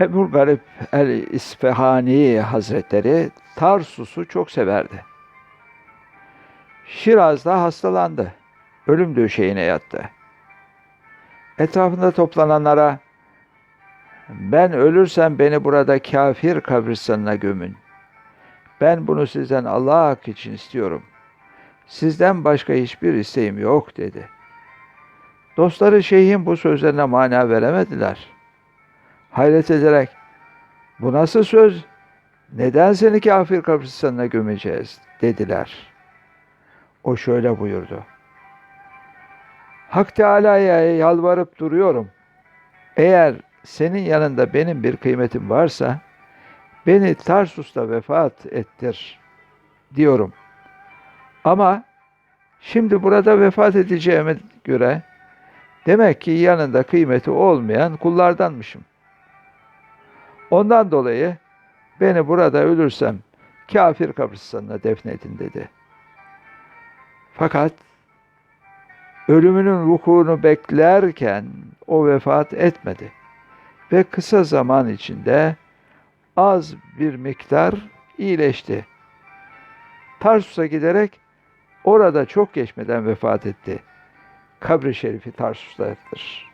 Ebu Garip el-İsfahani Hazretleri Tarsus'u çok severdi. Şiraz'da hastalandı. Ölüm döşeğine yattı. Etrafında toplananlara ben ölürsem beni burada kafir kabristanına gömün. Ben bunu sizden Allah hakkı için istiyorum. Sizden başka hiçbir isteğim yok dedi. Dostları şeyhin bu sözlerine mana veremediler. Hayret ederek bu nasıl söz? Neden seni kafir kabristanına gömeceğiz dediler. O şöyle buyurdu. Hak Teala'ya yalvarıp duruyorum. Eğer senin yanında benim bir kıymetim varsa beni Tarsus'ta vefat ettir diyorum. Ama şimdi burada vefat edeceğime göre demek ki yanında kıymeti olmayan kullardanmışım. Ondan dolayı beni burada ölürsem kafir kabristanına defnedin dedi. Fakat ölümünün vukuunu beklerken o vefat etmedi ve kısa zaman içinde az bir miktar iyileşti. Tarsus'a giderek orada çok geçmeden vefat etti. Kabri şerifi Tarsus'tadır.